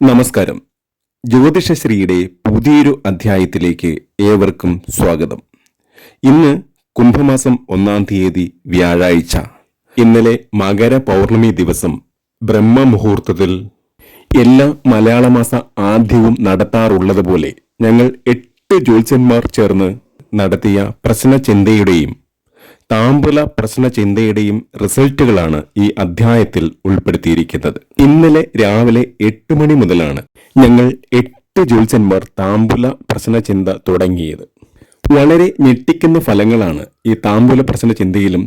നമസ്കാരം. ജ്യോതിഷശ്രീയുടെ പുതിയൊരു അധ്യായത്തിലേക്ക് ഏവർക്കും സ്വാഗതം. ഇന്ന് കുംഭമാസം ഒന്നാം തീയതി വ്യാഴാഴ്ച. ഇന്നലെ മകര പൗർണമി ദിവസം ബ്രഹ്മ മുഹൂർത്തത്തിൽ എല്ലാ മലയാള മാസ ആദ്യവും നടത്താറുള്ളതുപോലെ ഞങ്ങൾ എട്ട് ജ്യോത്സ്യന്മാർ ചേർന്ന് നടത്തിയ പ്രശ്നചിന്തയുടെയും താമ്പുല പ്രശ്ന ചിന്തയുടെയും റിസൾട്ടുകളാണ് ഈ അധ്യായത്തിൽ ഉൾപ്പെടുത്തിയിരിക്കുന്നത്. ഇന്നലെ രാവിലെ എട്ട് മണി മുതലാണ് ഞങ്ങൾ എട്ട് ജ്യോത്സ്യന്മാർ താമ്പുല പ്രശ്ന ചിന്ത തുടങ്ങിയത്. വളരെ ഞെട്ടിക്കുന്ന ഫലങ്ങളാണ് ഈ താമ്പുല പ്രശ്ന ചിന്തയിലും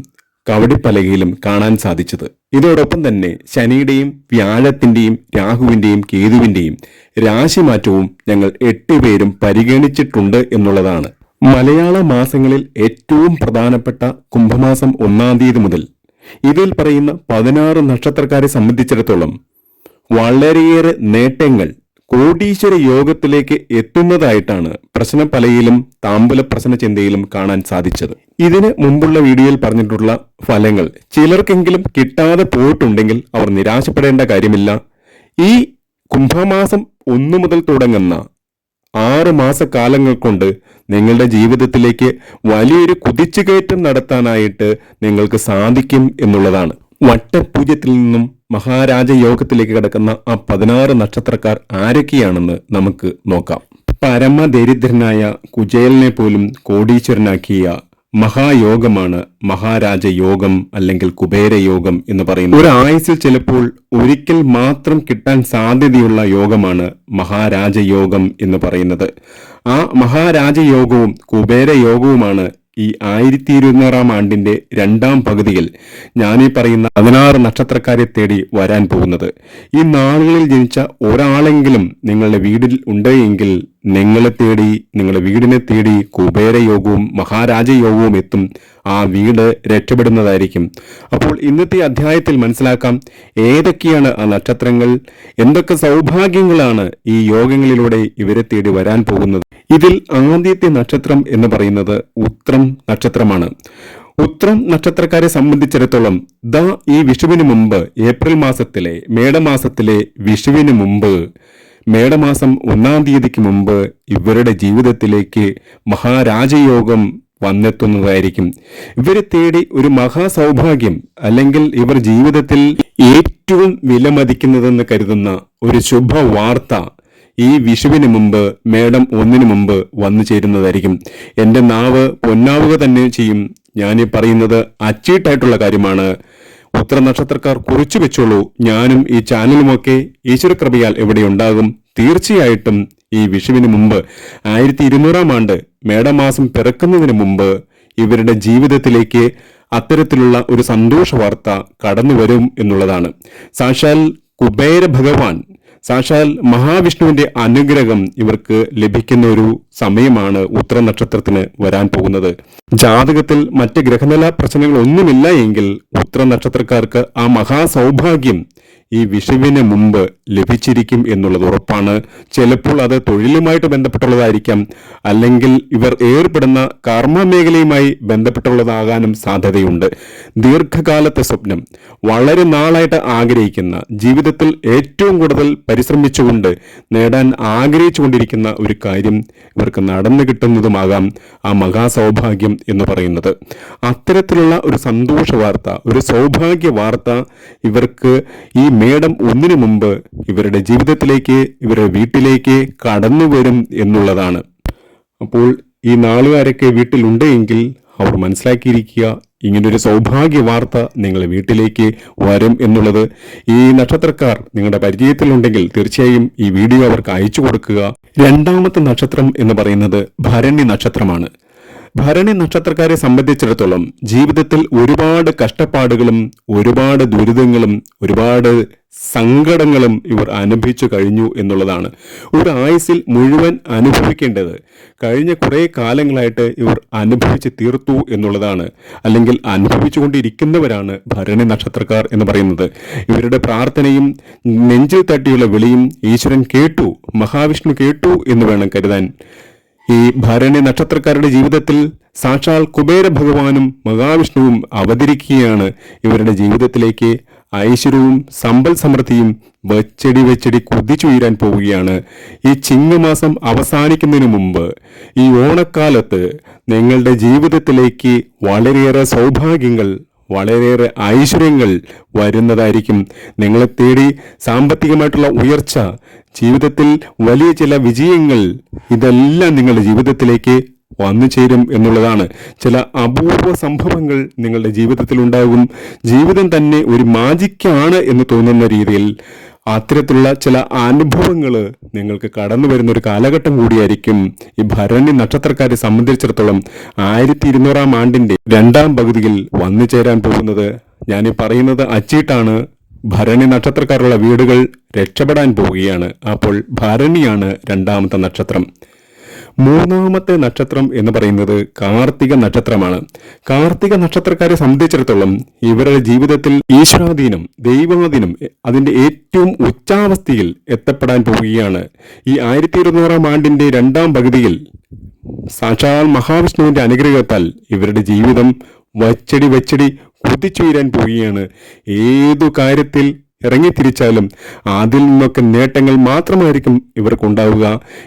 കവടിപ്പലകയിലും കാണാൻ സാധിച്ചത്. ഇതോടൊപ്പം തന്നെ ശനിയുടെയും വ്യാഴത്തിന്റെയും രാഹുവിന്റെയും കേതുവിന്റെയും രാശിമാറ്റവും ഞങ്ങൾ എട്ടുപേരും പരിഗണിച്ചിട്ടുണ്ട് എന്നുള്ളതാണ് മലയാള മാസങ്ങളിൽ ഏറ്റവും പ്രധാനപ്പെട്ട കുംഭമാസം ഒന്നാം തീയതി മുതൽ ഇതിൽ പറയുന്ന പതിനാറ് നക്ഷത്രക്കാരെ സംബന്ധിച്ചിടത്തോളം വളരെയേറെ നേട്ടങ്ങൾ കോടീശ്വര യോഗത്തിലേക്ക് എത്തുന്നതായിട്ടാണ് പ്രശ്നപലയിലും താമ്പുല പ്രശ്ന ചിന്തയിലും കാണാൻ സാധിച്ചത്. ഇതിന് മുമ്പുള്ള വീഡിയോയിൽ പറഞ്ഞിട്ടുള്ള ഫലങ്ങൾ ചിലർക്കെങ്കിലും കിട്ടാതെ പോയിട്ടുണ്ടെങ്കിൽ അവർ നിരാശപ്പെടേണ്ട കാര്യമില്ല. ഈ കുംഭമാസം ഒന്നു മുതൽ തുടങ്ങുന്ന ആറ് മാസക്കാലങ്ങൾ കൊണ്ട് നിങ്ങളുടെ ജീവിതത്തിലേക്ക് വലിയൊരു കുതിച്ചുകയറ്റം നടത്താനായിട്ട് നിങ്ങൾക്ക് സാധിക്കും എന്നുള്ളതാണ്. വട്ടപൂജ്യത്തിൽ നിന്നും മഹാരാജ യോഗത്തിലേക്ക് കിടക്കുന്ന ആ പതിനാറ് നക്ഷത്രക്കാർ ആരൊക്കെയാണെന്ന് നമുക്ക് നോക്കാം. പരമദരിദ്രനായ കുചേലനെ പോലും കോടീശ്വരനാക്കിയ മഹായോഗമാണ് മഹാരാജയോഗം അല്ലെങ്കിൽ കുബേരയോഗം എന്ന് പറയുന്നത്. ഒരു ആയുസിൽ ചിലപ്പോൾ ഒരിക്കൽ മാത്രം കിട്ടാൻ സാധ്യതയുള്ള യോഗമാണ് മഹാരാജയോഗം എന്ന് പറയുന്നത്. ആ മഹാരാജയോഗവും കുബേരയോഗവുമാണ് കുബേര യോഗവുമാണ് ഈ ആയിരത്തി ഇരുന്നൂറാം ആണ്ടിന്റെ രണ്ടാം പകുതിയിൽ ഞാനീ പറയുന്ന പതിനാറ് നക്ഷത്രക്കാരെ തേടി വരാൻ പോകുന്നത്. ഈ നാളുകളിൽ ജനിച്ച ഒരാളെങ്കിലും നിങ്ങളുടെ വീടിൽ ഉണ്ട് എങ്കിൽ നിങ്ങളെ തേടി നിങ്ങളുടെ വീടിനെ തേടി കുബേരയോഗവും മഹാരാജയോഗവും എത്തും. ആ വീട് രക്ഷപ്പെടുന്നതായിരിക്കും. അപ്പോൾ ഇന്നത്തെ അധ്യായത്തിൽ മനസ്സിലാക്കാം ഏതൊക്കെയാണ് ആ നക്ഷത്രങ്ങൾ എന്തൊക്കെ സൗഭാഗ്യങ്ങളാണ് ഈ യോഗങ്ങളിലൂടെ ഇവരെ തേടി വരാൻ പോകുന്നത്. ഇതിൽ ആദ്യത്തെ നക്ഷത്രം എന്ന് പറയുന്നത് ഉത്രം നക്ഷത്രമാണ്. ഉത്രം നക്ഷത്രക്കാരെ സംബന്ധിച്ചിടത്തോളം ദ ഈ വിഷുവിന് മുമ്പ് ഏപ്രിൽ മാസത്തിലെ മേടമാസത്തിലെ വിഷുവിന് മുമ്പ് മേടമാസം ഒന്നാം തീയതിക്ക് മുമ്പ് ഇവരുടെ ജീവിതത്തിലേക്ക് മഹാരാജയോഗം വന്നെത്തുന്നതായിരിക്കും. ഇവരെ തേടി ഒരു മഹാസൗഭാഗ്യം അല്ലെങ്കിൽ ഇവർ ജീവിതത്തിൽ ഏറ്റവും വിലമതിക്കുന്നതെന്ന് കരുതുന്ന ഒരു ശുഭവാർത്ത ഈ വിഷുവിന് മുമ്പ് മേടം ഒന്നിനു മുമ്പ് വന്നു ചേരുന്നതായിരിക്കും. എന്റെ നാവ് പൊന്നാവുക തന്നെ ചെയ്യും. ഞാൻ ഈ പറയുന്നത് അച്ചീട്ടായിട്ടുള്ള കാര്യമാണ്. ഉത്തര നക്ഷത്രക്കാർ കുറിച്ചു വെച്ചോളൂ. ഞാനും ഈ ചാനലുമൊക്കെ ഈശ്വരകൃപയാൽ എവിടെയുണ്ടാകും. തീർച്ചയായിട്ടും ഈ വിഷുവിന് മുമ്പ് ആയിരത്തി ഇരുന്നൂറാം ആണ്ട് മേടമാസം പിറക്കുന്നതിന് മുമ്പ് ഇവരുടെ ജീവിതത്തിലേക്ക് അത്തരത്തിലുള്ള ഒരു സന്തോഷ വാർത്ത കടന്നു വരും എന്നുള്ളതാണ്. സാക്ഷാൽ കുബേര ഭഗവാൻ സാക്ഷാൽ മഹാവിഷ്ണുവിന്റെ അനുഗ്രഹം ഇവർക്ക് ലഭിക്കുന്ന ഒരു സമയമാണ് ഉത്തര നക്ഷത്രത്തിന് വരാൻ പോകുന്നത്. ജാതകത്തിൽ മറ്റ് ഗ്രഹനില പ്രശ്നങ്ങൾ ഒന്നുമില്ല എങ്കിൽ ഉത്തര നക്ഷത്രക്കാർക്ക് ആ മഹാസൗഭാഗ്യം ഈ വിഷുവിന് മുമ്പ് ലഭിച്ചിരിക്കും എന്നുള്ളത് ഉറപ്പാണ്. ചിലപ്പോൾ അത് തൊഴിലുമായിട്ട് ബന്ധപ്പെട്ടുള്ളതായിരിക്കാം. അല്ലെങ്കിൽ ഇവർ ഏർപ്പെടുന്ന കർമ്മ മേഖലയുമായി ബന്ധപ്പെട്ടുള്ളതാകാനും സാധ്യതയുണ്ട്. ദീർഘകാലത്തെ സ്വപ്നം വളരെ നാളായിട്ട് ആഗ്രഹിക്കുന്ന ജീവിതത്തിൽ ഏറ്റവും കൂടുതൽ പരിശ്രമിച്ചുകൊണ്ട് നേടാൻ ആഗ്രഹിച്ചുകൊണ്ടിരിക്കുന്ന ഒരു കാര്യം ഇവർക്ക് നടന്നു കിട്ടുന്നതുമാകാം ആ മഹാസൗഭാഗ്യം എന്ന് പറയുന്നത്. അത്തരത്തിലുള്ള ഒരു സന്തോഷ വാർത്ത ഒരു സൗഭാഗ്യ വാർത്ത ഇവർക്ക് ഈ മേടം ഒന്നിനു മുമ്പ് ഇവരുടെ ജീവിതത്തിലേക്ക് ഇവരുടെ വീട്ടിലേക്ക് കടന്നു വരും എന്നുള്ളതാണ്. അപ്പോൾ ഈ നാളുകാരൊക്കെ വീട്ടിലുണ്ടെങ്കിൽ അവർ മനസ്സിലാക്കിയിരിക്കുക ഇങ്ങനൊരു സൗഭാഗ്യ വാർത്ത നിങ്ങളുടെ വീട്ടിലേക്ക് വരും എന്നുള്ളത്. ഈ നക്ഷത്രക്കാർ നിങ്ങളുടെ പരിചയത്തിലുണ്ടെങ്കിൽ തീർച്ചയായും ഈ വീഡിയോ അവർക്ക് അയച്ചു കൊടുക്കുക. രണ്ടാമത്തെ നക്ഷത്രം എന്ന് പറയുന്നത് ഭരണി നക്ഷത്രമാണ്. ഭരണി നക്ഷത്രക്കാരെ സംബന്ധിച്ചിടത്തോളം ജീവിതത്തിൽ ഒരുപാട് കഷ്ടപ്പാടുകളും ഒരുപാട് ദുരിതങ്ങളും ഒരുപാട് സങ്കടങ്ങളും ഇവർ അനുഭവിച്ചു കഴിഞ്ഞു എന്നുള്ളതാണ്. ഒരു ആയുസിൽ മുഴുവൻ അനുഭവിക്കേണ്ടത് കഴിഞ്ഞ കുറേ കാലങ്ങളായിട്ട് ഇവർ അനുഭവിച്ച് തീർത്തു എന്നുള്ളതാണ്. അല്ലെങ്കിൽ അനുഭവിച്ചുകൊണ്ടിരിക്കുന്നവരാണ് ഭരണി നക്ഷത്രക്കാർ എന്ന് പറയുന്നത്. ഇവരുടെ പ്രാർത്ഥനയും നെഞ്ചിൽ തട്ടിയുള്ള വിളിയും ഈശ്വരൻ കേട്ടു മഹാവിഷ്ണു കേട്ടു എന്ന് വേണം കരുതാൻ. ഈ ഭരണി നക്ഷത്രക്കാരുടെ ജീവിതത്തിൽ സാക്ഷാൽ കുബേര ഭഗവാനും മഹാവിഷ്ണുവും അവതരിക്കുകയാണ് ഇവരുടെ ജീവിതത്തിലേക്ക് ഐശ്വര്യവും സമ്പൽ സമൃദ്ധിയും വെച്ചടി വെച്ചടി കുതിച്ചുയരാൻ പോവുകയാണ്. ഈ ചിങ്ങമാസം അവസാനിക്കുന്നതിന് മുമ്പ് ഈ ഓണക്കാലത്ത് നിങ്ങളുടെ ജീവിതത്തിലേക്ക് വളരെയേറെ സൗഭാഗ്യങ്ങൾ വളരെയേറെ ഐശ്വര്യങ്ങൾ വരുന്നതായിരിക്കും. നിങ്ങളെ തേടി സാമ്പത്തികമായിട്ടുള്ള ഉയർച്ച ജീവിതത്തിൽ വലിയ ചില വിജയങ്ങൾ ഇതെല്ലാം നിങ്ങളുടെ ജീവിതത്തിലേക്ക് വന്നു ചേരും എന്നുള്ളതാണ്. ചില അപൂർവ സംഭവങ്ങൾ നിങ്ങളുടെ ജീവിതത്തിൽ ഉണ്ടാകും. ജീവിതം തന്നെ ഒരു മാജിക്കാണ് എന്ന് തോന്നുന്ന രീതിയിൽ അത്തരത്തിലുള്ള ചില അനുഭവങ്ങൾ നിങ്ങൾക്ക് കടന്നു വരുന്ന ഒരു കാലഘട്ടം കൂടിയായിരിക്കും ഈ ഭരണി നക്ഷത്രക്കാരെ സംബന്ധിച്ചിടത്തോളം ആയിരത്തി ഇരുന്നൂറാം ആണ്ടിന്റെ രണ്ടാം പകുതിയിൽ വന്നു ചേരാൻ പോകുന്നത്. ഞാൻ ഈ പറയുന്നത് അച്ചീട്ടാണ്. ഭരണി നക്ഷത്രക്കാരുള്ള വീടുകൾ രക്ഷപ്പെടാൻ പോവുകയാണ്. അപ്പോൾ ഭരണിയാണ് രണ്ടാമത്തെ നക്ഷത്രം. മൂന്നാമത്തെ നക്ഷത്രം എന്ന് പറയുന്നത് കാർത്തിക നക്ഷത്രമാണ്. കാർത്തിക നക്ഷത്രക്കാരെ സംബന്ധിച്ചിടത്തോളം ഇവരുടെ ജീവിതത്തിൽ ഈശ്വരാധീനം ദൈവാധീനം അതിന്റെ ഏറ്റവും ഉച്ചാവസ്ഥയിൽ എത്തപ്പെടാൻ പോവുകയാണ്. ഈ ആയിരത്തി ഇരുന്നൂറാം ആണ്ടിന്റെ രണ്ടാം പകുതിയിൽ സാക്ഷാൽ മഹാവിഷ്ണുവിന്റെ അനുഗ്രഹത്താൽ ഇവരുടെ ജീവിതം വച്ചടി വച്ചടി കുതിച്ചുയരാൻ പോവുകയാണ്. ഏതു കാര്യത്തിൽ ഇറങ്ങിത്തിരിച്ചാലും അതിൽ നിന്നൊക്കെ നേട്ടങ്ങൾ മാത്രമായിരിക്കും ഇവർക്കുണ്ടാവുക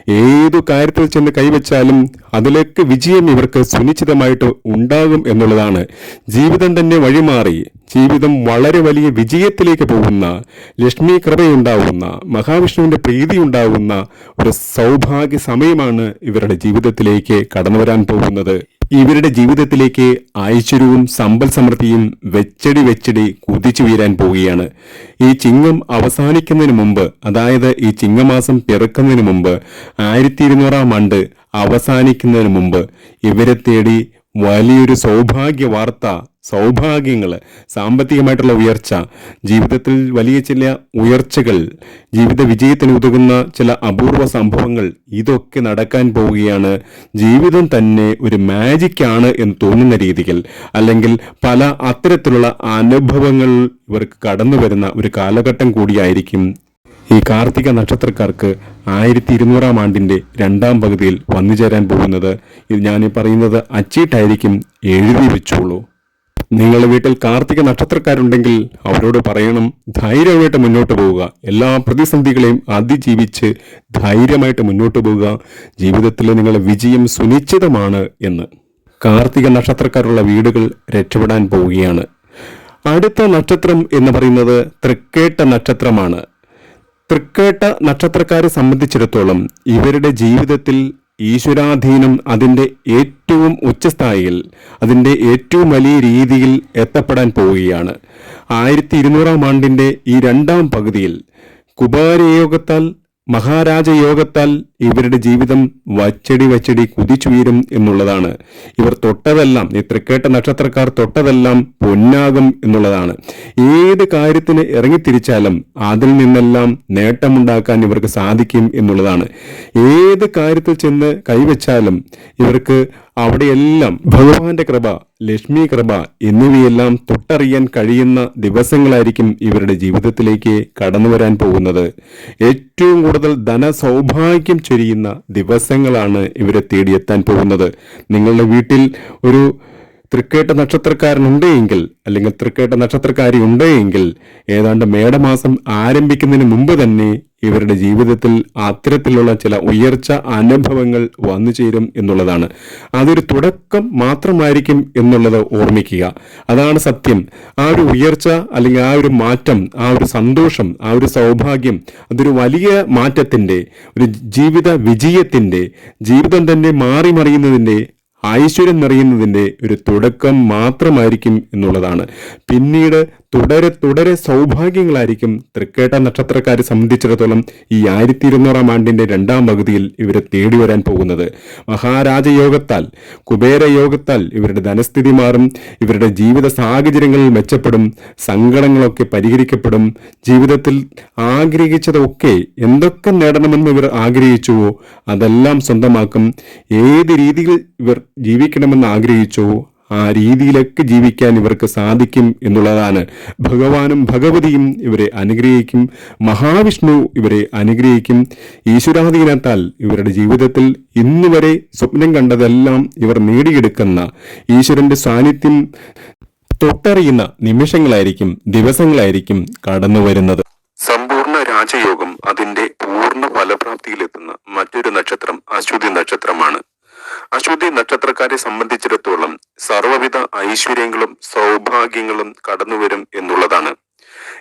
ഏതു കാര്യത്തിൽ ചെന്ന് കൈവച്ചാലും അതിലേക്ക് വിജയം ഇവർക്ക് സുനിശ്ചിതമായിട്ട് ഉണ്ടാകും എന്നുള്ളതാണ്. ജീവിതം തന്നെ വഴിമാറി ജീവിതം വളരെ വലിയ വിജയത്തിലേക്ക് പോകുന്ന ലക്ഷ്മി കൃപയുണ്ടാവുന്ന മഹാവിഷ്ണുവിന്റെ പ്രീതി ഉണ്ടാവുന്ന ഒരു സൗഭാഗ്യ സമയമാണ് ഇവരുടെ ജീവിതത്തിലേക്ക് കടന്നു വരാൻ പോകുന്നത്. ഇവരുടെ ജീവിതത്തിലേക്ക് ഐശ്വര്യവും സമ്പൽ സമൃദ്ധിയും വെച്ചടി വെച്ചടി കുതിച്ചു വീരാൻ പോവുകയാണ്. ഈ ചിങ്ങം അവസാനിക്കുന്നതിന് മുമ്പ് അതായത് ഈ ചിങ്ങമാസം പിറക്കുന്നതിന് മുമ്പ് ആയിരത്തി ഇരുന്നൂറാം ആണ്ട് അവസാനിക്കുന്നതിന് മുമ്പ് ഇവരെ തേടി വലിയൊരു സൗഭാഗ്യ വാർത്ത സൗഭാഗ്യങ്ങൾ സാമ്പത്തികമായിട്ടുള്ള ഉയർച്ച ജീവിതത്തിൽ വലിയ ചില ഉയർച്ചകൾ ജീവിത വിജയത്തിന് ഉതകുന്ന ചില അപൂർവ സംഭവങ്ങൾ ഇതൊക്കെ നടക്കാൻ പോവുകയാണ്. ജീവിതം തന്നെ ഒരു മാജിക്കാണ് എന്ന് തോന്നുന്ന രീതിയിൽ അല്ലെങ്കിൽ പല അത്തരത്തിലുള്ള അനുഭവങ്ങൾ ഇവർക്ക് കടന്നു വരുന്ന ഒരു കാലഘട്ടം കൂടിയായിരിക്കും. ഈ കാർത്തിക നക്ഷത്രക്കാർക്ക് ആയിരത്തി ഇരുന്നൂറാം ആണ്ടിന്റെ രണ്ടാം പകുതിയിൽ വന്നു ചേരാൻ പോകുന്നത്. ഇത് ഞാൻ പറയുന്നത് അച്ചീട്ടായിരിക്കും എഴുതി വെച്ചോളൂ. നിങ്ങളുടെ വീട്ടിൽ കാർത്തിക നക്ഷത്രക്കാരുണ്ടെങ്കിൽ അവരോട് പറയണം ധൈര്യമായിട്ട് മുന്നോട്ട് പോവുക. എല്ലാ പ്രതിസന്ധികളെയും അതിജീവിച്ച് ധൈര്യമായിട്ട് മുന്നോട്ട് പോവുക. ജീവിതത്തിൽ നിങ്ങളുടെ വിജയം സുനിശ്ചിതമാണ് എന്ന്. കാർത്തിക നക്ഷത്രക്കാരുള്ള വീടുകൾ രക്ഷപ്പെടാൻ പോവുകയാണ്. അടുത്ത നക്ഷത്രം എന്ന് പറയുന്നത് തൃക്കേട്ട നക്ഷത്രമാണ്. തൃക്കേട്ട നക്ഷത്രക്കാരെ സംബന്ധിച്ചിടത്തോളം ഇവരുടെ ജീവിതത്തിൽ ഈശ്വരാധീനം അതിന്റെ ഏറ്റവും ഉച്ചസ്ഥായിയിൽ അതിന്റെ ഏറ്റവും വലിയ രീതിയിൽ എത്തപ്പെടാൻ പോവുകയാണ്. ആയിരത്തി ഇരുന്നൂറാം ആണ്ടിന്റെ ഈ രണ്ടാം പകുതിയിൽ കുബാരയോഗത്താൽ മഹാരാജ യോഗത്താൽ ഇവരുടെ ജീവിതം വച്ചടി വച്ചടി കുതിച്ചുയരും എന്നുള്ളതാണ്. ഇവർ തൊട്ടതെല്ലാം ഈ തൃക്കേട്ട നക്ഷത്രക്കാർ തൊട്ടതെല്ലാം പൊന്നാകും എന്നുള്ളതാണ്. ഏത് കാര്യത്തിന് ഇറങ്ങിത്തിരിച്ചാലും അതിൽ നിന്നെല്ലാം നേട്ടമുണ്ടാക്കാൻ ഇവർക്ക് സാധിക്കും എന്നുള്ളതാണ്. ഏത് കാര്യത്തിൽ ചെന്ന് കൈവച്ചാലും ഇവർക്ക് അവിടെയെല്ലാം ഭഗവാന്റെ കൃപ ലക്ഷ്മി കൃപ എന്നിവയെല്ലാം തൊട്ടറിയാൻ കഴിയുന്ന ദിവസങ്ങളായിരിക്കും ഇവരുടെ ജീവിതത്തിലേക്ക് കടന്നു വരാൻ പോകുന്നത്. ഏറ്റവും കൂടുതൽ ധനസൗഭാഗ്യം ചൊരിയുന്ന ദിവസങ്ങളാണ് ഇവരെ തേടിയെത്താൻ പോകുന്നത്. നിങ്ങളുടെ വീട്ടിൽ ഒരു തൃക്കേട്ട നക്ഷത്രക്കാരനുണ്ടെങ്കിൽ അല്ലെങ്കിൽ തൃക്കേട്ട നക്ഷത്രക്കാരി ഉണ്ടെങ്കിൽ ഏതാണ്ട് മേടമാസം ആരംഭിക്കുന്നതിന് മുമ്പ് തന്നെ ഇവരുടെ ജീവിതത്തിൽ അത്തരത്തിലുള്ള ചില ഉയർച്ച അനുഭവങ്ങൾ വന്നു ചേരും എന്നുള്ളതാണ്. അതൊരു തുടക്കം മാത്രമായിരിക്കും എന്നുള്ളത് ഓർമ്മിക്കുക. അതാണ് സത്യം. ആ ഒരു ഉയർച്ച അല്ലെങ്കിൽ ആ ഒരു മാറ്റം ആ ഒരു സന്തോഷം ആ ഒരു സൗഭാഗ്യം അതൊരു വലിയ മാറ്റത്തിന്റെ ഒരു ജീവിത വിജയത്തിന്റെ ജീവിതം തന്നെ മാറി മറിയുന്നതിന്റെ ഐശ്വര്യം നിറയുന്നതിന്റെ ഒരു തുടക്കം മാത്രമായിരിക്കും എന്നുള്ളതാണ്. പിന്നീട് തുടരെ തുടരെ സൗഭാഗ്യങ്ങളായിരിക്കും തൃക്കേട്ട നക്ഷത്രക്കാരെ സംബന്ധിച്ചിടത്തോളം ഈ ആയിരത്തി ഇരുന്നൂറാം ആണ്ടിന്റെ രണ്ടാം പകുതിയിൽ ഇവരെ തേടി വരാൻ പോകുന്നത്. മഹാരാജയോഗത്താൽ കുബേരയോഗത്താൽ ഇവരുടെ ധനസ്ഥിതി മാറും ഇവരുടെ ജീവിത സാഹചര്യങ്ങളിൽ മെച്ചപ്പെടും സങ്കടങ്ങളൊക്കെ പരിഹരിക്കപ്പെടും ജീവിതത്തിൽ ആഗ്രഹിച്ചതൊക്കെ എന്തൊക്കെ നേടണമെന്ന് ഇവർ ആഗ്രഹിച്ചുവോ അതെല്ലാം സ്വന്തമാക്കും. ഏത് രീതിയിൽ ഇവർ ജീവിക്കണമെന്ന് ആഗ്രഹിച്ചുവോ ആ രീതിയിലൊക്കെ ജീവിക്കാൻ ഇവർക്ക് സാധിക്കും എന്നുള്ളതാണ്. ഭഗവാനും ഭഗവതിയും ഇവരെ അനുഗ്രഹിക്കും. മഹാവിഷ്ണു ഇവരെ അനുഗ്രഹിക്കും. ഈശ്വരാധീനത്താൽ ഇവരുടെ ജീവിതത്തിൽ ഇന്നുവരെ സ്വപ്നം കണ്ടതെല്ലാം ഇവർ നേടിയെടുക്കുന്ന ഈശ്വരന്റെ സാന്നിധ്യം തൊട്ടറിയുന്ന നിമിഷങ്ങളായിരിക്കും ദിവസങ്ങളായിരിക്കും കടന്നു വരുന്നത്. സമ്പൂർണ രാജയോഗം അതിന്റെ പൂർണ ഫലപ്രാപ്തിയിലെത്തുന്ന മറ്റൊരു നക്ഷത്രം അശ്വതി നക്ഷത്രമാണ്. അശ്വതി നക്ഷത്രക്കാരെ സംബന്ധിച്ചിടത്തോളം സർവവിധ ഐശ്വര്യങ്ങളും സൗഭാഗ്യങ്ങളും കടന്നുവരും എന്നുള്ളതാണ്.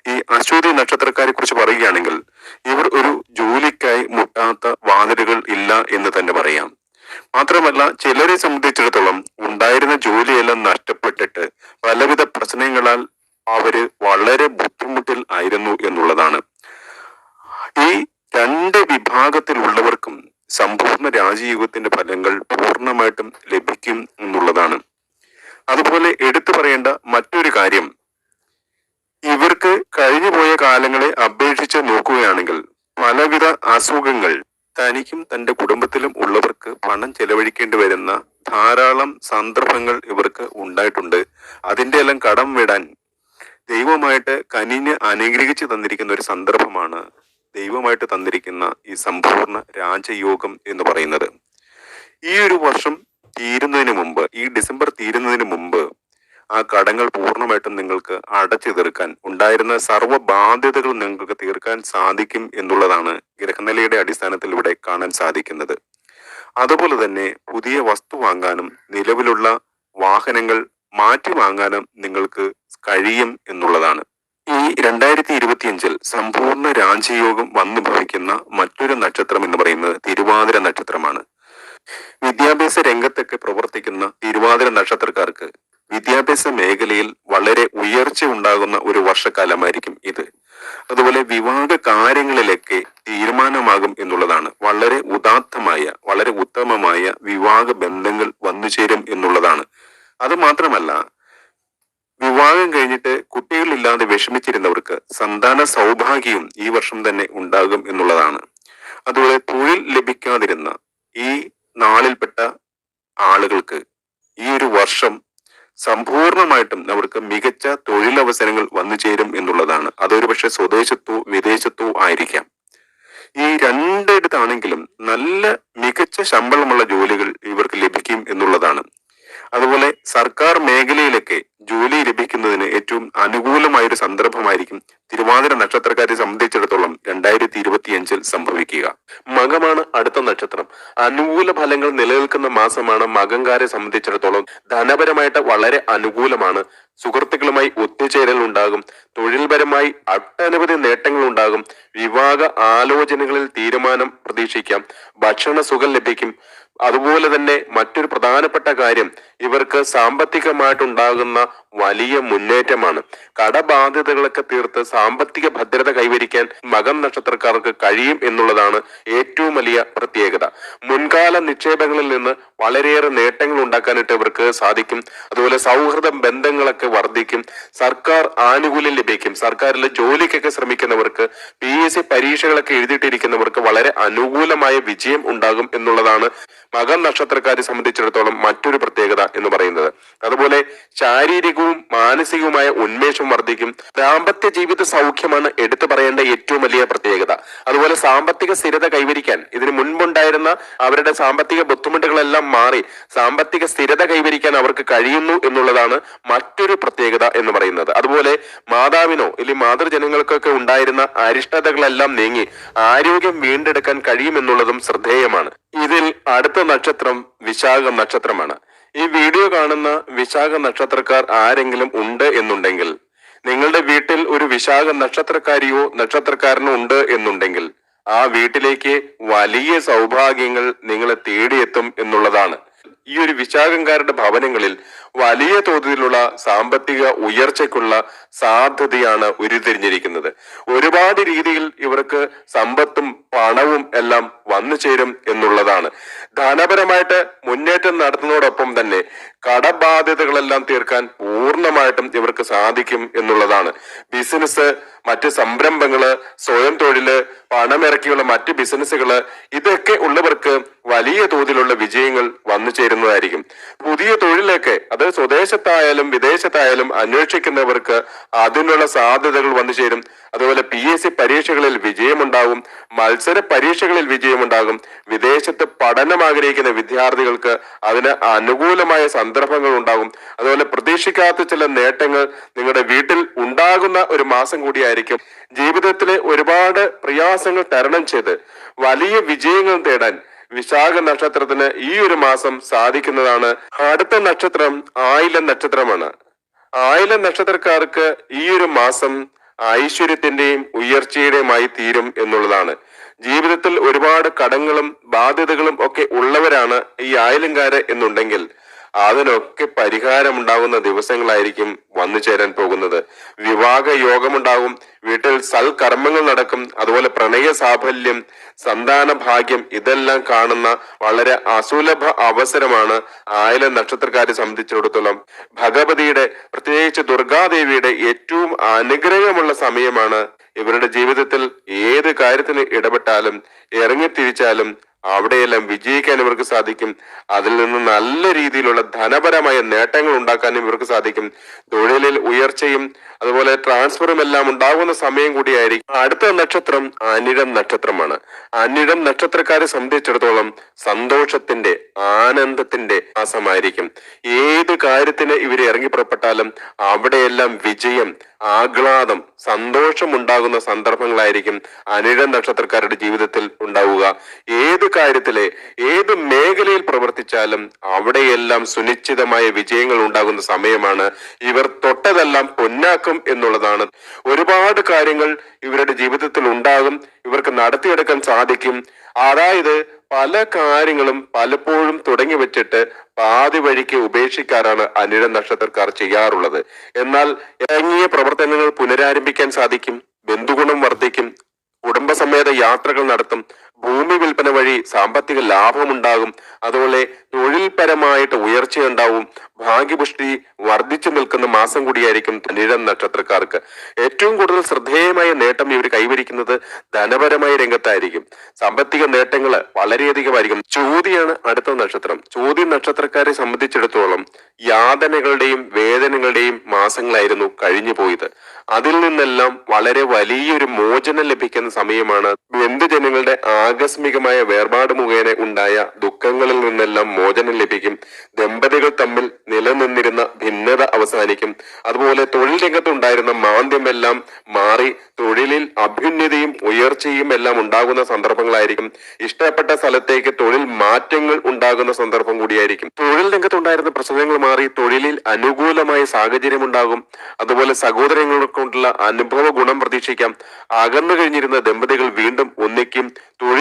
ഈ അശ്വതി നക്ഷത്രക്കാരെ കുറിച്ച് പറയുകയാണെങ്കിൽ ഇവർ ഒരു ജോലിക്കായി മുട്ടാത്ത വാതിലുകൾ ഇല്ല എന്ന് തന്നെ പറയാം. മാത്രമല്ല ചിലരെ സംബന്ധിച്ചിടത്തോളം ഉണ്ടായിരുന്ന ജോലിയെല്ലാം നഷ്ടപ്പെട്ടിട്ട് പലവിധ പ്രശ്നങ്ങളാൽ അവർ വളരെ ബുദ്ധിമുട്ടിൽ ആയിരുന്നു എന്നുള്ളതാണ്. ഈ രണ്ട് വിഭാഗത്തിലുള്ളവർക്കും സമ്പൂർണ രാജയുഗത്തിന്റെ ഫലങ്ങൾ പൂർണമായിട്ടും ലഭിക്കും എന്നുള്ളതാണ്. അതുപോലെ എടുത്തു പറയേണ്ട മറ്റൊരു കാര്യം ഇവർക്ക് കഴിഞ്ഞുപോയ കാലങ്ങളെ അപേക്ഷിച്ച് നോക്കുകയാണെങ്കിൽ പലവിധ അസുഖങ്ങൾ തനിക്കും തന്റെ കുടുംബത്തിലും ഉള്ളവർക്ക് പണം ചെലവഴിക്കേണ്ടി വരുന്ന ധാരാളം സന്ദർഭങ്ങൾ ഇവർക്ക് ഉണ്ടായിട്ടുണ്ട്. അതിന്റെ എല്ലാം കടം വിടാൻ ദൈവമായിട്ട് കനിഞ്ഞ് അനുഗ്രഹിച്ച് തന്നിരിക്കുന്ന ഒരു സന്ദർഭമാണ് ദൈവമായിട്ട് തന്നിരിക്കുന്ന ഈ സമ്പൂർണ രാജയോഗം എന്ന് പറയുന്നത്. ഈ ഒരു വർഷം തീരുന്നതിന് മുമ്പ് ഈ ഡിസംബർ തീരുന്നതിന് മുമ്പ് ആ കടങ്ങൾ പൂർണമായിട്ടും നിങ്ങൾക്ക് അടച്ചു തീർക്കാൻ ഉണ്ടായിരുന്ന സർവ ബാധ്യതകൾ നിങ്ങൾക്ക് തീർക്കാൻ സാധിക്കും എന്നുള്ളതാണ് ഗ്രഹനിലയുടെ അടിസ്ഥാനത്തിൽ ഇവിടെ കാണാൻ സാധിക്കുന്നത്. അതുപോലെ തന്നെ പുതിയ വസ്തു വാങ്ങാനും നിലവിലുള്ള വാഹനങ്ങൾ മാറ്റി വാങ്ങാനും നിങ്ങൾക്ക് കഴിയും എന്നുള്ളതാണ്. ഈ രണ്ടായിരത്തി ഇരുപത്തിയഞ്ചിൽ സമ്പൂർണ രാജയോഗം വന്നു ഭവിക്കുന്ന മറ്റൊരു നക്ഷത്രം എന്ന് പറയുന്നത് തിരുവാതിര നക്ഷത്രമാണ്. വിദ്യാഭ്യാസ രംഗത്തൊക്കെ പ്രവർത്തിക്കുന്ന തിരുവാതിര നക്ഷത്രക്കാർക്ക് വിദ്യാഭ്യാസ മേഖലയിൽ വളരെ ഉയർച്ച ഉണ്ടാകുന്ന ഒരു വർഷക്കാലമായിരിക്കും ഇത്. അതുപോലെ വിവാഹ കാര്യങ്ങളിലൊക്കെ തീരുമാനമാകും എന്നുള്ളതാണ്. വളരെ ഉദാത്തമായ വളരെ ഉത്തമമായ വിവാഹ ബന്ധങ്ങൾ വന്നു ചേരും എന്നുള്ളതാണ്. അത് മാത്രമല്ല വിവാഹം കഴിഞ്ഞിട്ട് കുട്ടികളില്ലാതെ വിഷമിച്ചിരുന്നവർക്ക് സന്താന സൗഭാഗ്യവും ഈ വർഷം തന്നെ ഉണ്ടാകും എന്നുള്ളതാണ്. അതുപോലെ തൊഴിൽ ലഭിക്കാതിരുന്ന ഈ നാളിൽപ്പെട്ട ആളുകൾക്ക് ഈ ഒരു വർഷം സമ്പൂർണമായിട്ടും അവർക്ക് മികച്ച തൊഴിലവസരങ്ങൾ വന്നു ചേരും എന്നുള്ളതാണ്. അതൊരു പക്ഷെ സ്വദേശത്തോ വിദേശത്തോ ആയിരിക്കാം. ഈ രണ്ടിടത്താണെങ്കിലും നല്ല മികച്ച ശമ്പളമുള്ള ജോലികൾ ഇവർക്ക് ലഭിക്കും എന്നുള്ളതാണ്. അതുപോലെ സർക്കാർ മേഖലയിലൊക്കെ ജോലി ലഭിക്കുന്നതിന് ഏറ്റവും അനുകൂലമായ ഒരു സന്ദർഭമായിരിക്കും തിരുവാതിര നക്ഷത്രക്കാരെ സംബന്ധിച്ചിടത്തോളം രണ്ടായിരത്തി ഇരുപത്തിയഞ്ചിൽ സംഭവിക്കുക. മകമാണ് അടുത്ത നക്ഷത്രം. അനുകൂല ഫലങ്ങൾ നിലനിൽക്കുന്ന മാസമാണ് മകങ്കാരെ സംബന്ധിച്ചിടത്തോളം ധനപരമായിട്ട് വളരെ അനുകൂലമാണ്. സുഹൃത്തുക്കളുമായി ഒത്തുചേരൽ ഉണ്ടാകും തൊഴിൽപരമായി ഒട്ടനവധി നേട്ടങ്ങൾ ഉണ്ടാകും വിവാഹ ആലോചനകളിൽ തീരുമാനം പ്രതീക്ഷിക്കാം. ഭക്ഷണ സുഖം ലഭിക്കും. അതുപോലെ തന്നെ മറ്റൊരു പ്രധാനപ്പെട്ട കാര്യം ഇവർക്ക് സാമ്പത്തികമായിട്ടുണ്ടാകുന്ന വലിയ മുന്നേറ്റമാണ്. കടബാധ്യതകളൊക്കെ തീർത്ത് സാമ്പത്തിക ഭദ്രത കൈവരിക്കാൻ മകം നക്ഷത്രക്കാർക്ക് കഴിയും എന്നുള്ളതാണ് ഏറ്റവും വലിയ പ്രത്യേകത. മുൻകാല നിക്ഷേപങ്ങളിൽ നിന്ന് വളരെയേറെ നേട്ടങ്ങൾ ഉണ്ടാക്കാനായിട്ട് ഇവർക്ക് സാധിക്കും. അതുപോലെ സൗഹൃദ ബന്ധങ്ങളൊക്കെ വർദ്ധിക്കും. സർക്കാർ ആനുകൂല്യം ലഭിക്കും. സർക്കാരിലെ ജോലിക്കൊക്കെ ശ്രമിക്കുന്നവർക്ക് പി എസ് സി പരീക്ഷകളൊക്കെ എഴുതിയിട്ടിരിക്കുന്നവർക്ക് വളരെ അനുകൂലമായ വിജയം ഉണ്ടാകും എന്നുള്ളതാണ് മകൻ നക്ഷത്രക്കാരെ സംബന്ധിച്ചിടത്തോളം മറ്റൊരു പ്രത്യേകത എന്ന് പറയുന്നത്. അതുപോലെ ശാരീരികവും മാനസികവുമായ ഉന്മേഷം വർദ്ധിക്കും. ദാമ്പത്യ ജീവിത സൗഖ്യമാണ് എടുത്തു പറയേണ്ട ഏറ്റവും വലിയ പ്രത്യേകത. അതുപോലെ സാമ്പത്തിക സ്ഥിരത കൈവരിക്കാൻ ഇതിന് മുൻപുണ്ടായിരുന്ന അവരുടെ സാമ്പത്തിക ബുദ്ധിമുട്ടുകളെല്ലാം മാറി സാമ്പത്തിക സ്ഥിരത കൈവരിക്കാൻ അവർക്ക് കഴിയുന്നു എന്നുള്ളതാണ് മറ്റൊരു പ്രത്യേകത എന്ന് പറയുന്നത്. അതുപോലെ മാതാവിനോ ഇല്ലെങ്കിൽ മാതൃജനങ്ങൾക്കൊക്കെ ഉണ്ടായിരുന്ന അരിഷ്ടതകളെല്ലാം നീങ്ങി ആരോഗ്യം വീണ്ടെടുക്കാൻ കഴിയുമെന്നുള്ളതും ശ്രദ്ധേയമാണ്. ഇതിൽ അടുത്ത നക്ഷത്രം വിശാഖ നക്ഷത്രമാണ്. ഈ വീഡിയോ കാണുന്ന വിശാഖ നക്ഷത്രക്കാർ ആരെങ്കിലും ഉണ്ട് എന്നുണ്ടെങ്കിൽ നിങ്ങളുടെ വീട്ടിൽ ഒരു വിശാഖ നക്ഷത്രക്കാരിയോ നക്ഷത്രക്കാരനോ ഉണ്ട് എന്നുണ്ടെങ്കിൽ ആ വീട്ടിലേക്ക് വലിയ സൗഭാഗ്യങ്ങൾ നിങ്ങളെ തേടിയെത്തും എന്നുള്ളതാണ്. ഈ ഒരു വിശാഖംകാരുടെ ഭവനങ്ങളിൽ വലിയ തോതിലുള്ള സാമ്പത്തിക ഉയർച്ചയ്ക്കുള്ള സാധ്യതയാണ് ഉരുത്തിരിഞ്ഞിരിക്കുന്നത്. ഒരുപാട് രീതിയിൽ ഇവർക്ക് സമ്പത്തും പണവും എല്ലാം വന്നു ചേരും എന്നുള്ളതാണ്. ധനപരമായിട്ട് മുന്നേറ്റം നടത്തുന്നതോടൊപ്പം തന്നെ കടബാധ്യതകളെല്ലാം തീർക്കാൻ പൂർണമായിട്ടും ഇവർക്ക് സാധിക്കും എന്നുള്ളതാണ്. ബിസിനസ് മറ്റ് സംരംഭങ്ങൾ സ്വയം തൊഴിൽ പണമിറക്കിയുള്ള മറ്റ് ബിസിനസ്സുകൾ ഇതൊക്കെ ഉള്ളവർക്ക് വലിയ തോതിലുള്ള വിജയങ്ങൾ വന്നു ചേരുന്നതായിരിക്കും. പുതിയ തൊഴിലൊക്കെ അത് സ്വദേശത്തായാലും വിദേശത്തായാലും അന്വേഷിക്കുന്നവർക്ക് അതിനുള്ള സാധ്യതകൾ വന്നു ചേരും. അതുപോലെ പി എസ് സി പരീക്ഷകളിൽ വിജയമുണ്ടാകും മത്സര പരീക്ഷകളിൽ വിജയമുണ്ടാകും. വിദേശത്ത് പഠനം ആഗ്രഹിക്കുന്ന വിദ്യാർത്ഥികൾക്ക് അതിന് അനുകൂലമായ സന്ദർഭങ്ങൾ ഉണ്ടാകും. അതുപോലെ പ്രതീക്ഷിക്കാത്ത ചില നേട്ടങ്ങൾ നിങ്ങളുടെ വീട്ടിൽ ഉണ്ടാകുന്ന ഒരു മാസം കൂടിയായിരിക്കും. ജീവിതത്തിലെ ഒരുപാട് പ്രയാസങ്ങൾ തരണം ചെയ്ത് വലിയ വിജയങ്ങൾ തേടാൻ വിശാഖ നക്ഷത്രത്തിന് ഈ ഒരു മാസം സാധിക്കുന്നതാണ്. അടുത്ത നക്ഷത്രം ആയില നക്ഷത്രമാണ്. ആയില നക്ഷത്രക്കാർക്ക് ഈ ഒരു മാസം ഐശ്വര്യത്തിന്റെയും ഉയർച്ചയുടെയുമായി തീരും എന്നുള്ളതാണ്. ജീവിതത്തിൽ ഒരുപാട് കടങ്ങളും ബാധ്യതകളും ഒക്കെ ഉള്ളവരാണ് ഈ ആയിലങ്കാര് എന്നുണ്ടെങ്കിൽ അതിനൊക്കെ പരിഹാരമുണ്ടാകുന്ന ദിവസങ്ങളായിരിക്കും വന്നു ചേരാൻ പോകുന്നത്. വിവാഹ യോഗമുണ്ടാകും വീട്ടിൽ സൽകർമ്മങ്ങൾ നടക്കും അതുപോലെ പ്രണയ സാഫല്യം സന്താന ഭാഗ്യം ഇതെല്ലാം കാണുന്ന വളരെ അസുലഭ അവസരമാണ് ആയില നക്ഷത്രക്കാരെ സംബന്ധിച്ചിടത്തോളം. ഭഗവതിയുടെ പ്രത്യേകിച്ച് ദുർഗാദേവിയുടെ ഏറ്റവും അനുഗ്രഹമുള്ള സമയമാണ് ഇവരുടെ ജീവിതത്തിൽ ഏത് കാര്യത്തിന് ഇടപെട്ടാലും ഇറങ്ങിത്തിരിച്ചാലും അവിടെയെല്ലാം വിജയിക്കാൻ ഇവർക്ക് സാധിക്കും. അതിൽ നിന്ന് നല്ല രീതിയിലുള്ള ധനപരമായ നേട്ടങ്ങൾ ഉണ്ടാക്കാനും ഇവർക്ക് സാധിക്കും. തൊഴിലിൽ ഉയർച്ചയും അതുപോലെ ട്രാൻസ്ഫറും എല്ലാം ഉണ്ടാകുന്ന സമയം കൂടിയായിരിക്കും. അടുത്ത നക്ഷത്രം അനിഴം നക്ഷത്രമാണ്. അനിഴം നക്ഷത്രക്കാരെ സംബന്ധിച്ചിടത്തോളം സന്തോഷത്തിന്റെ ആനന്ദത്തിന്റെ മാസമായിരിക്കും. ഏത് കാര്യത്തിന് ഇവർ ഇറങ്ങി പുറപ്പെട്ടാലും അവിടെയെല്ലാം വിജയം ആഹ്ലാദം സന്തോഷം ഉണ്ടാകുന്ന സന്ദർഭങ്ങളായിരിക്കും അനിഴം നക്ഷത്രക്കാരുടെ ജീവിതത്തിൽ ഉണ്ടാവുക. ഏത് കാര്യത്തിലെ ഏത് മേഖലയിൽ പ്രവർത്തിച്ചാലും അവിടെയെല്ലാം സുനിശ്ചിതമായ വിജയങ്ങൾ ഉണ്ടാകുന്ന സമയമാണ്. ഇവർ തൊട്ടതെല്ലാം പൊന്നാക്കും എന്നുള്ളതാണ്. ഒരുപാട് കാര്യങ്ങൾ ഇവരുടെ ജീവിതത്തിൽ ഉണ്ടാകും. ഇവർക്ക് നടത്തിയെടുക്കാൻ സാധിക്കും. അതായത് പല കാര്യങ്ങളും പലപ്പോഴും തുടങ്ങി വെച്ചിട്ട് പാതി വഴിക്ക് ഉപേക്ഷിക്കാറാണ് അനിഴ നക്ഷത്രക്കാർ ചെയ്യാറുള്ളത്. എന്നാൽ ഇറങ്ങിയ പ്രവർത്തനങ്ങൾ പുനരാരംഭിക്കാൻ സാധിക്കും. ബന്ധുഗുണം വർദ്ധിക്കും. കുടുംബസമേത യാത്രകൾ നടത്തും. ഭൂമി വിൽപ്പന വഴി സാമ്പത്തിക ലാഭമുണ്ടാകും. അതുപോലെ തൊഴിൽപരമായിട്ട് ഉയർച്ചയുണ്ടാവും. ഭാഗ്യപുഷ്ടി വർദ്ധിച്ചു നിൽക്കുന്ന മാസം കൂടിയായിരിക്കും നിഴം നക്ഷത്രക്കാർക്ക്. ഏറ്റവും കൂടുതൽ ശ്രദ്ധേയമായ നേട്ടം ഇവർ കൈവരിക്കുന്നത് ധനപരമായ രംഗത്തായിരിക്കും. സാമ്പത്തിക നേട്ടങ്ങൾ വളരെയധികമായിരിക്കും. ചോതിയാണ് അടുത്ത നക്ഷത്രം. ചോതി നക്ഷത്രക്കാരെ സംബന്ധിച്ചിടത്തോളം യാതനകളുടെയും വേദനകളുടെയും മാസങ്ങളായിരുന്നു കഴിഞ്ഞു പോയത്. അതിൽ നിന്നെല്ലാം വളരെ വലിയൊരു മോചനം ലഭിക്കുന്ന സമയമാണ് ബന്ധുജനങ്ങളുടെ ആകസ്മികമായ വേർപാട് മുഖേന ഉണ്ടായ ദുഃഖങ്ങളിൽ നിന്നെല്ലാം മോചനം ലഭിക്കും. ദമ്പതികൾ തമ്മിൽ നിലനിന്നിരുന്ന ഭിന്നത അവസാനിക്കും. അതുപോലെ തൊഴിൽ രംഗത്തുണ്ടായിരുന്ന മാന്ദ്യമെല്ലാം മാറി തൊഴിലിൽ അഭ്യുന്നതയും ഉയർച്ചയും എല്ലാം ഉണ്ടാകുന്ന സന്ദർഭങ്ങളായിരിക്കും. ഇഷ്ടപ്പെട്ട സ്ഥലത്തേക്ക് തൊഴിൽ മാറ്റങ്ങൾ ഉണ്ടാകുന്ന സന്ദർഭം കൂടിയായിരിക്കും. തൊഴിൽ രംഗത്തുണ്ടായിരുന്ന പ്രശ്നങ്ങൾ മാറി തൊഴിലിൽ അനുകൂലമായ സാഹചര്യം ഉണ്ടാകും. അതുപോലെ സഹോദരങ്ങളെ കൊണ്ടുള്ള അനുഭവ ഗുണം പ്രതീക്ഷിക്കാം. അകന്നു കഴിഞ്ഞിരുന്ന ദമ്പതികൾ വീണ്ടും ഒന്നിക്കും തൊഴിൽ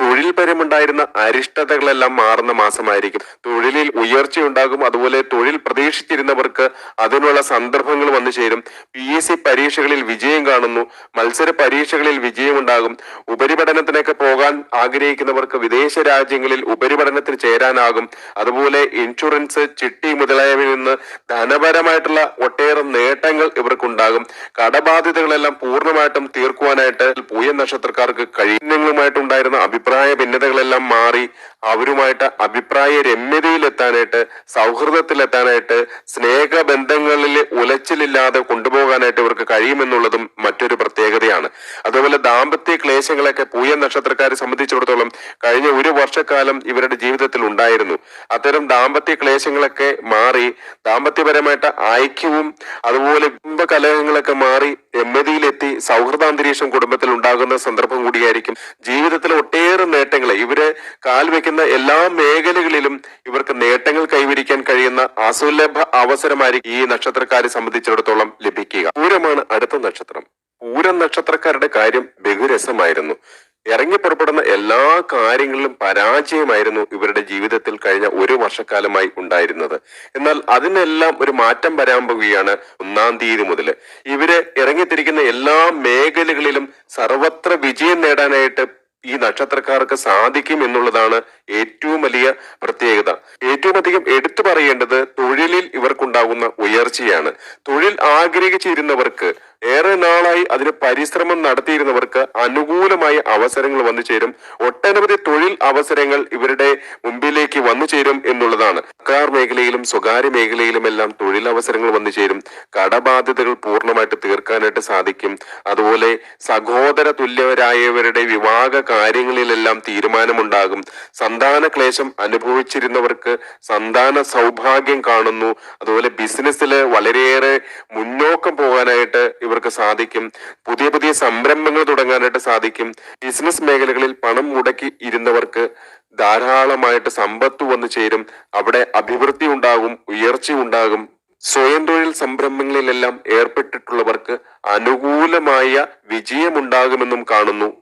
തൊഴിൽപരമുണ്ടായിരുന്ന അരിഷ്ടതകളെല്ലാം മാറുന്ന മാസമായിരിക്കും. തൊഴിലിൽ ഉയർച്ചയുണ്ടാകും. അതുപോലെ തൊഴിൽ പ്രതീക്ഷിച്ചിരുന്നവർക്ക് അതിനുള്ള സന്ദർഭങ്ങൾ വന്നു ചേരും. പി എസ് സി പരീക്ഷകളിൽ വിജയം കാണുന്നു. മത്സര പരീക്ഷകളിൽ വിജയമുണ്ടാകും. ഉപരിപഠനത്തിനൊക്കെ പോകാൻ ആഗ്രഹിക്കുന്നവർക്ക് വിദേശ രാജ്യങ്ങളിൽ ഉപരിപഠനത്തിന് ചേരാനാകും. അതുപോലെ ഇൻഷുറൻസ് ചിട്ടി മുതലായവയിൽ നിന്ന് ധനപരമായിട്ടുള്ള ഒട്ടേറെ നേട്ടങ്ങൾ ഇവർക്കുണ്ടാകും കടബാധ്യതകളെല്ലാം പൂർണമായിട്ടും തീർക്കുവാനായിട്ട് പൂയ നക്ഷത്രക്കാർക്ക് കഴിഞ്ഞങ്ങളുമായിട്ടുണ്ടായിരുന്ന അഭിപ്രായ ഭിന്നതകളെല്ലാം മാറി അവരുമായിട്ട് അഭിപ്രായ രമ്യതയിലെത്താനായിട്ട് സൗഹൃദത്തിലെത്താനായിട്ട് സ്നേഹബന്ധങ്ങളിൽ ഉലച്ചിലില്ലാതെ കൊണ്ടുപോകാനായിട്ട് ഇവർക്ക് കഴിയുമെന്നുള്ളതും മറ്റൊരു പ്രത്യേകതയാണ്. അതുപോലെ ദാമ്പത്യ ക്ലേശങ്ങളൊക്കെ പൂയ നക്ഷത്രക്കാരെ സംബന്ധിച്ചിടത്തോളം കഴിഞ്ഞ ഒരു വർഷക്കാലം ഇവരുടെ ജീവിതത്തിൽ ഉണ്ടായിരുന്നു. അത്തരം ദാമ്പത്യ ക്ലേശങ്ങളൊക്കെ മാറി ദാമ്പത്യപരമായിട്ട് ഐക്യവും അതുപോലെ കുടുംബ കലഹങ്ങളൊക്കെ മാറി രമ്യതയിലെത്തി സൗഹൃദാന്തരീക്ഷം കുടുംബത്തിൽ ഉണ്ടാകുന്ന സന്ദർഭം കൂടിയായിരിക്കും. ജീവിതത്തിലെ ഒട്ടേറെ നേട്ടങ്ങളെ ഇവർ കാൽവെക്കുന്ന എല്ലാ മേഖലകളിലും ഇവർക്ക് നേട്ടങ്ങൾ കൈവരിക്കാൻ കഴിയുന്ന അസുലഭ അവസരമായിരിക്കും ഈ നക്ഷത്രക്കാരെ സംബന്ധിച്ചിടത്തോളം ലഭിക്കുക. പൂരമാണ് അടുത്ത നക്ഷത്രം. പൂരം നക്ഷത്രക്കാരുടെ കാര്യം ബഹുരസമായിരുന്നു. ഇറങ്ങി പുറപ്പെടുന്ന എല്ലാ കാര്യങ്ങളിലും പരാജയമായിരുന്നു ഇവരുടെ ജീവിതത്തിൽ കഴിഞ്ഞ ഒരു വർഷക്കാലമായി ഉണ്ടായിരുന്നത്. എന്നാൽ അതിനെല്ലാം ഒരു മാറ്റം വരാൻ പോവുകയാണ് ഒന്നാം തീയതി മുതൽ. ഇവർ ഇറങ്ങിത്തിരിക്കുന്ന എല്ലാ മേഖലകളിലും സർവത്ര വിജയം നേടാനായിട്ട് ഈ നക്ഷത്രക്കാർക്ക് സാധിക്കും എന്നുള്ളതാണ് ഏറ്റവും വലിയ പ്രത്യേകത. ഏറ്റവും അധികം എടുത്തു പറയേണ്ടത് തൊഴിലിൽ ഇവർക്കുണ്ടാകുന്ന ഉയർച്ചയാണ്. തൊഴിൽ ആഗ്രഹിച്ചിരുന്നവർക്ക് ഏറെ നാളായി അതിന് പരിശ്രമം നടത്തിയിരുന്നവർക്ക് അനുകൂലമായ അവസരങ്ങൾ വന്നു ചേരും. ഒട്ടനവധി തൊഴിൽ അവസരങ്ങൾ ഇവരുടെ മുമ്പിലേക്ക് വന്നു ചേരും എന്നുള്ളതാണ്. സർക്കാർ മേഖലയിലും സ്വകാര്യ മേഖലയിലുമെല്ലാം തൊഴിൽ അവസരങ്ങൾ വന്നു ചേരും. കടബാധ്യതകൾ പൂർണമായിട്ട് തീർക്കാനായിട്ട് സാധിക്കും. അതുപോലെ സഹോദര തുല്യരായവരുടെ വിവാഹ കാര്യങ്ങളിലെല്ലാം തീരുമാനമുണ്ടാകും. സന്താന ക്ലേശം അനുഭവിച്ചിരുന്നവർക്ക് സന്താന സൗഭാഗ്യം കാണുന്നു. അതുപോലെ ബിസിനസ്സിൽ വളരെയേറെ മുന്നോക്കം പോകാനായിട്ട് ഇവർക്ക് സാധിക്കും. പുതിയ പുതിയ സംരംഭങ്ങൾ തുടങ്ങാനായിട്ട് സാധിക്കും. ബിസിനസ് മേഖലകളിൽ പണം മുടക്കി ഇരുന്നവർക്ക് ധാരാളമായിട്ട് സമ്പത്ത് വന്നു ചേരും. അവിടെ അഭിവൃദ്ധി ഉണ്ടാകും ഉയർച്ച ഉണ്ടാകും. സ്വയം തൊഴിൽ സംരംഭങ്ങളിലെല്ലാം ഏർപ്പെട്ടിട്ടുള്ളവർക്ക് അനുകൂലമായ വിജയമുണ്ടാകുമെന്നും കാണുന്നു.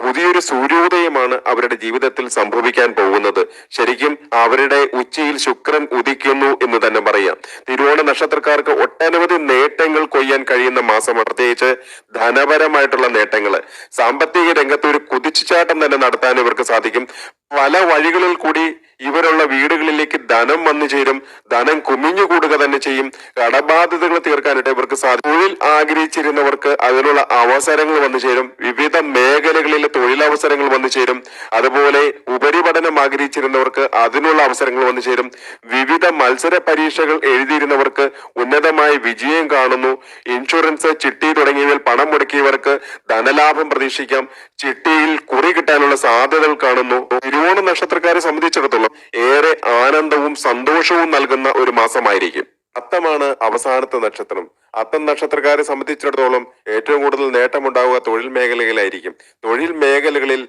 പുതിയൊരു സൂര്യോദയമാണ് അവരുടെ ജീവിതത്തിൽ സംഭവിക്കാൻ പോകുന്നത്. ശരിക്കും അവരുടെ ഉച്ചയിൽ ശുക്രൻ ഉദിക്കുന്നു എന്ന് തന്നെ പറയാം. തിരുവോണ നക്ഷത്രക്കാർക്ക് ഒട്ടനവധി നേട്ടങ്ങൾ കൊയ്യാൻ കഴിയുന്ന മാസം പ്രത്യേകിച്ച് ധനപരമായിട്ടുള്ള നേട്ടങ്ങൾ സാമ്പത്തിക രംഗത്ത് ഒരു കുതിച്ചുചാട്ടം തന്നെ നടത്താൻ ഇവർക്ക് സാധിക്കും. പല വഴികളിൽ കൂടി ഇവരുള്ള വീടുകളിലേക്ക് ധനം വന്നു ചേരും. ധനം കുമിഞ്ഞുകൂടുക തന്നെ ചെയ്യും. കടബാധ്യതകൾ തീർക്കാനായിട്ട് ഇവർക്ക് സാധിക്കും തൊഴിൽ ആഗ്രഹിച്ചിരുന്നവർക്ക് അതിനുള്ള അവസരങ്ങൾ വന്നു ചേരും. വിവിധ മേഖലകളിലെ തൊഴിലവസരങ്ങൾ വന്നു ചേരും. അതുപോലെ ഉപരിപഠനം ആഗ്രഹിച്ചിരുന്നവർക്ക് അതിനുള്ള അവസരങ്ങൾ വന്നു ചേരും. വിവിധ മത്സര പരീക്ഷകൾ എഴുതിയിരുന്നവർക്ക് ഉന്നതമായ വിജയം കാണുന്നു. ഇൻഷുറൻസ് ചിട്ടി തുടങ്ങിയവയിൽ പണം മുടക്കിയവർക്ക് ധനലാഭം പ്രതീക്ഷിക്കാം. ചിട്ടിയിൽ കുറി കിട്ടാനുള്ള സാധ്യതകൾ കാണുന്നു. തിരുവോണ നക്ഷത്രക്കാരെ സംബന്ധിച്ചിടത്തോളം ഏറെ ആനന്ദവും സന്തോഷവും നൽകുന്ന ഒരു മാസമായിരിക്കും. അത്തമാണ് അവസാനത്തെ നക്ഷത്രം. അത്തം നക്ഷത്രക്കാരെ സംബന്ധിച്ചിടത്തോളം ഏറ്റവും കൂടുതൽ നേട്ടമുണ്ടാവുക തൊഴിൽ മേഖലയിലായിരിക്കും തൊഴിൽ മേഖലകളിൽ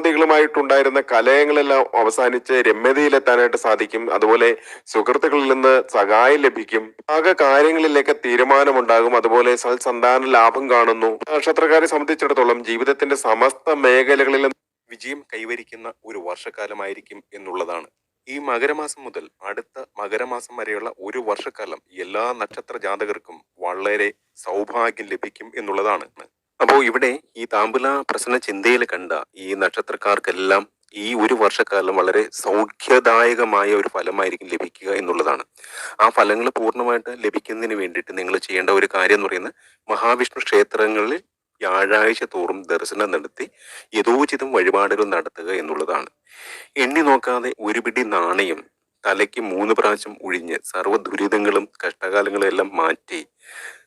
ബന്ധുമിത്രാദികളുമായിട്ടുണ്ടായിരുന്ന കലയങ്ങളെല്ലാം അവസാനിച്ച് രമ്യതയിലെത്താനായിട്ട് സാധിക്കും. അതുപോലെ സുഹൃത്തുക്കളിൽ നിന്ന് സഹായം ലഭിക്കും. ആകെ കാര്യങ്ങളിലേക്ക് തീരുമാനമുണ്ടാകും. അതുപോലെ സൽസന്താന ലാഭം കാണുന്നു. നക്ഷത്രക്കാരെ സംബന്ധിച്ചിടത്തോളം ജീവിതത്തിന്റെ സമസ്ത മേഖലകളിലും വിജയം കൈവരിക്കുന്ന ഒരു വർഷക്കാലമായിരിക്കും എന്നുള്ളതാണ്. ഈ മകരമാസം മുതൽ അടുത്ത മകരമാസം വരെയുള്ള ഒരു വർഷക്കാലം എല്ലാ നക്ഷത്ര ജാതകർക്കും വളരെ സൗഭാഗ്യം ലഭിക്കും എന്നുള്ളതാണ്. അപ്പോൾ ഇവിടെ ഈ താമ്പുല പ്രശ്ന ചിന്തയിൽ കണ്ട ഈ നക്ഷത്രക്കാർക്കെല്ലാം ഈ ഒരു വർഷക്കാലം വളരെ സൗഖ്യദായകമായ ഒരു ഫലമായിരിക്കും ലഭിക്കുക എന്നുള്ളതാണ്. ആ ഫലങ്ങൾ പൂർണമായിട്ട് ലഭിക്കുന്നതിന് വേണ്ടിയിട്ട് നിങ്ങൾ ചെയ്യേണ്ട ഒരു കാര്യം എന്ന് പറയുന്നത് മഹാവിഷ്ണു ക്ഷേത്രങ്ങളിൽ വ്യാഴാഴ്ച തോറും ദർശനം നടത്തി യഥോചിതം വഴിപാടുകൾ നടത്തുക എന്നുള്ളതാണ്. എണ്ണി നോക്കാതെ ഒരു പിടി നാണയം തലയ്ക്ക് മൂന്ന് പ്രാവശ്യം ഒഴിഞ്ഞ് സർവ ദുരിതങ്ങളും കഷ്ടകാലങ്ങളും എല്ലാം മാറ്റി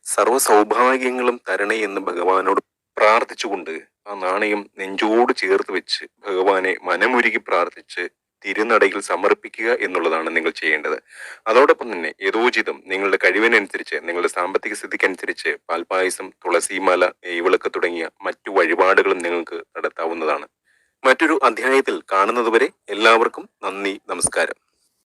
സർവ സൗഭാഗ്യങ്ങളും തരണേ എന്ന് ഭഗവാനോട് പ്രാർത്ഥിച്ചുകൊണ്ട് ആ നാണയം നെഞ്ചോട് ചേർത്ത് വെച്ച് ഭഗവാനെ മനമുരുകി പ്രാർത്ഥിച്ച് തിരുനടയിൽ സമർപ്പിക്കുക എന്നുള്ളതാണ് നിങ്ങൾ ചെയ്യേണ്ടത്. അതോടൊപ്പം തന്നെ യഥോചിതം നിങ്ങളുടെ കഴിവിനനുസരിച്ച് നിങ്ങളുടെ സാമ്പത്തിക സ്ഥിതിക്കനുസരിച്ച് പാൽപായസം തുളസിമാല നെയ്വിളക്ക് തുടങ്ങിയ മറ്റു വഴിപാടുകളും നിങ്ങൾക്ക് നടത്താവുന്നതാണ്. മറ്റൊരു അധ്യായത്തിൽ കാണുന്നതുവരെ എല്ലാവർക്കും നന്ദി നമസ്കാരം.